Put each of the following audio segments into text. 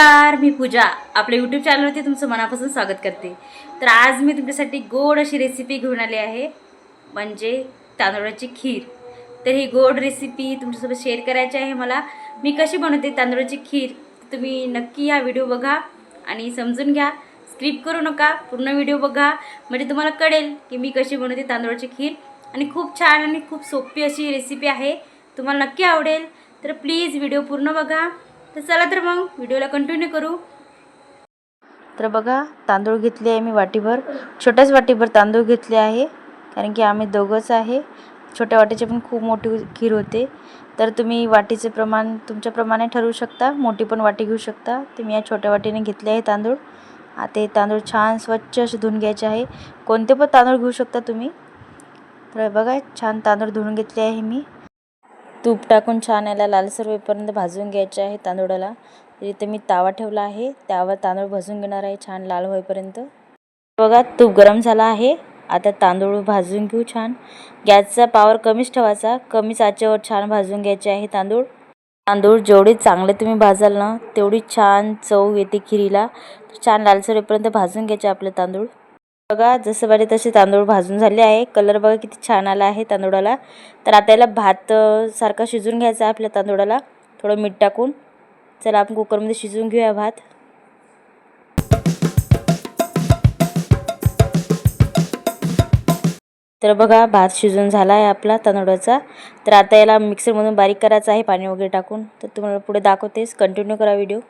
नमस्कार मी पूजा. आपल्या यूट्यूब चॅनलवरती तुमचं मनापासून स्वागत करते. तर आज मी तुमच्यासाठी गोड अशी रेसिपी घेऊन आली आहे. म्हणजे तांदूळाची खीर. तर ही गोड रेसिपी तुमच्यासोबत शेअर करायची आहे मला. मी कशी बनवते तांदूळाची खीर तुम्ही नक्की हा व्हिडिओ बघा आणि समजून घ्या. स्क्रिप करू नका पूर्ण व्हिडिओ बघा. म्हणजे तुम्हाला कळेल की मी कशी बनवते तांदूळाची खीर. आणि खूप छान आणि खूप सोपी अशी रेसिपी आहे. तुम्हाला नक्की आवडेल. तर प्लीज व्हिडिओ पूर्ण बघा. तर चला तर मग व्हिडिओला कंटिन्यू करू. तर बघा तांदूळ घेतले आहे मी वाटीभर. छोट्याच वाटीभर तांदूळ घेतले आहे कारण की आम्ही दोघंच आहे. छोट्या वाटीचे पण खूप मोठी खीर होते. तर तुम्ही वाटीचे प्रमाण तुमच्याप्रमाणे ठरवू शकता. मोठी पण वाटी घेऊ शकता. तर मी या छोट्या वाटीने घेतले आहे तांदूळ. आता हे तांदूळ छान स्वच्छ असे धुवून घ्यायचे आहे. कोणते पण तांदूळ घेऊ शकता तुम्ही. तर बघा छान तांदूळ धुवून घेतले आहे मी. तूप टाकून छान याला लालसर होईपर्यंत भाजून घ्यायचे आहे तांदूळाला. इथे मी तावा ठेवला आहे. त्यावर तांदूळ भाजून घेणार आहे छान लाल होईपर्यंत. बघा तूप गरम झाला आहे. आता तांदूळ भाजून घेऊ छान. गॅसचा पावर कमीच ठेवायचा. कमीच आचेवर छान भाजून घ्यायचे आहे तांदूळ. तांदूळ जेवढे चांगले तुम्ही भाजाल ना तेवढी छान चव येते खिरीला. छान लालसर होईपर्यंत भाजून घ्यायचे आपले तांदूळ. बघा जसं पाहिजे तसे तांदूळ भाजून झाले आहे. कलर बघा किती छान आला आहे तांदूळाला. तर आता याला भात सारखा शिजून घ्यायचा आहे आपल्या तांदूळाला. थोडं मीठ टाकून. चला आपण कुकरमध्ये शिजवून घेऊया भात. तर बघा भात शिजून झाला आहे आपला तांदूळाचा. तर आता याला मिक्सरमधून बारीक करायचं आहे पाणी वगैरे टाकून. तर तुम्हाला पुढे दाखवतेस कंटिन्यू करा व्हिडिओ.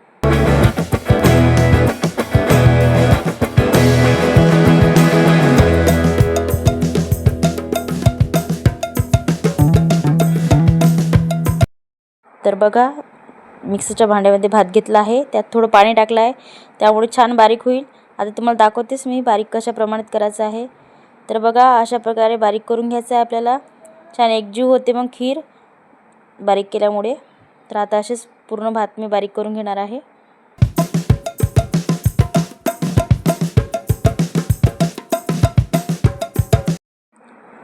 तर बघा मिक्सरच्या भांड्यामध्ये भात घेतला आहे. त्यात थोडं पाणी टाकलं आहे. त्यामुळे छान बारीक होईल. आता तुम्हाला दाखवतेच मी बारीक कशा प्रमाणात करायचं आहे. तर बघा अशा प्रकारे बारीक करून घ्यायचं आहे आपल्याला. छान एकजीव होते मग खीर बारीक केल्यामुळे. तर आता असेच पूर्ण भात मी बारीक करून घेणार आहे.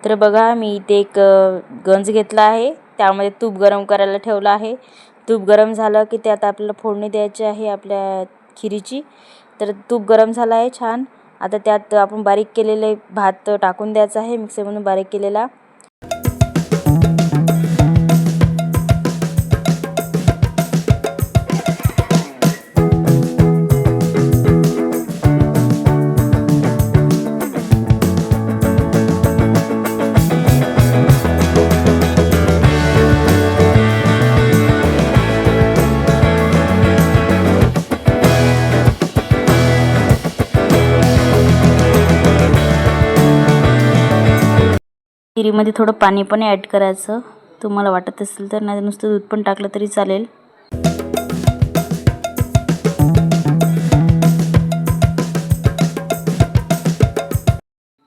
तर बघा मी इथे एक गंज घेतला आहे. त्यामध्ये तूप गरम करायला ठेवलं आहे. तूप गरम झालं की ते आता आपल्याला फोडणी द्यायची आहे आपल्या खिरीची. तर तूप गरम झालं आहे छान. आता त्यात आपण बारीक केलेले भात टाकून द्यायचा आहे. मिक्सरमधून बारीक केलेला. खिरीमध्ये थोडं पाणी पण ॲड करायचं. तुम्हाला वाटत असेल तर नाही नुसतं दूध पण टाकलं तरी चालेल.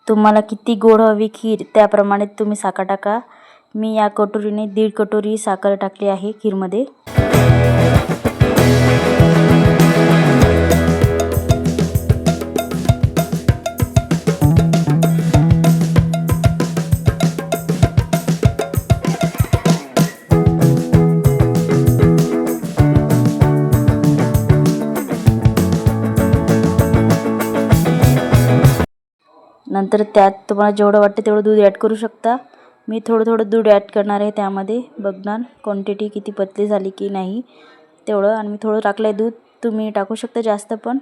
तुम्हाला किती गोड हवी खीर त्याप्रमाणे तुम्ही साखर टाका. मी या कटोरीने दीड कटोरी साखर टाकली आहे खीरमध्ये. नंतर त्यात तुम्हाला जेवढं वाटतं तेवढं दूध ॲड करू शकता. मी थोडं थोडं दूध ॲड करणार आहे त्यामध्ये. बघणार क्वांटिटी किती पतली झाली की नाही तेवढं. आणि मी थोडं टाकलं आहे दूध. तुम्ही टाकू शकता जास्त पण.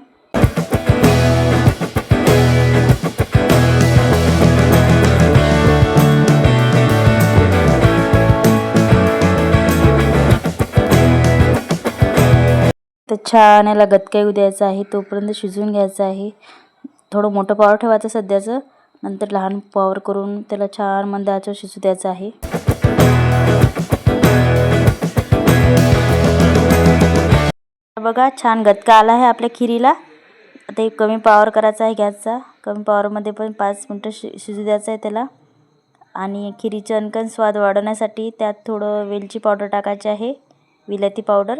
तर छान याला गतकाई येऊ द्यायचा आहे. तोपर्यंत शिजवून घ्यायचं आहे. थोडं मोठं पावर ठेवायचं सध्याचं. नंतर लहान पावर करून त्याला छान मंद शिजू द्यायचं आहे. बघा छान गतका आला आहे आपल्या खिरीला. आता एक कमी पावर करायचा आहे गॅसचा. कमी पावरमध्ये पण पाच मिनटं शि शिजू द्यायचं आहे त्याला. आणि खिरीचं अनकन स्वाद वाढवण्यासाठी त्यात थोडं वेलची पावडर टाकायची आहे. विलती पावडर.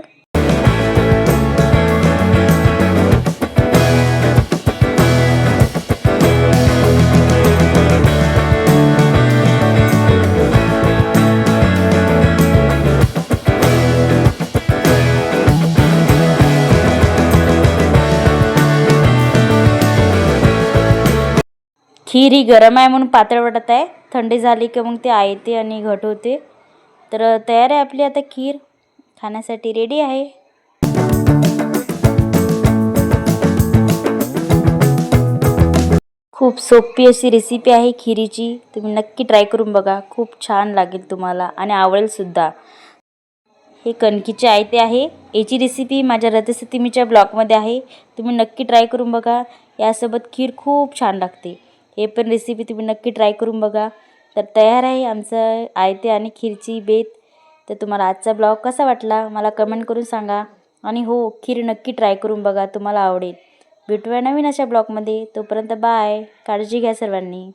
खीर ही गरम आहे म्हणून पातळ वाटत आहे. थंडी झाली की मग ते आयते आणि घट होते. तर तयार आहे आपली आता खीर. खाण्यासाठी रेडी आहे. खूप सोपी अशी रेसिपी आहे खिरीची. तुम्ही नक्की ट्राय करून बघा. खूप छान लागेल तुम्हाला आणि आवडेलसुद्धा हे कणकीचे आयते आहे. याची रेसिपी माझ्या रथसप्तमीच्या ब्लॉगमध्ये आहे. तुम्ही नक्की ट्राय करून बघा. यासोबत खीर खूप छान लागते. हे पण रेसिपी तुम्ही नक्की ट्राय करून बघा. तर तयार आहे आमचं आयते आणि खीरची बेत. तर तुम्हाला आजचा ब्लॉग कसा वाटला मला कमेंट करून सांगा. आणि हो खीर नक्की ट्राय करून बघा तुम्हाला आवडेल. भेटूया नवीन अशा ब्लॉगमध्ये तोपर्यंत बाय काळजी घ्या सर्वांनी.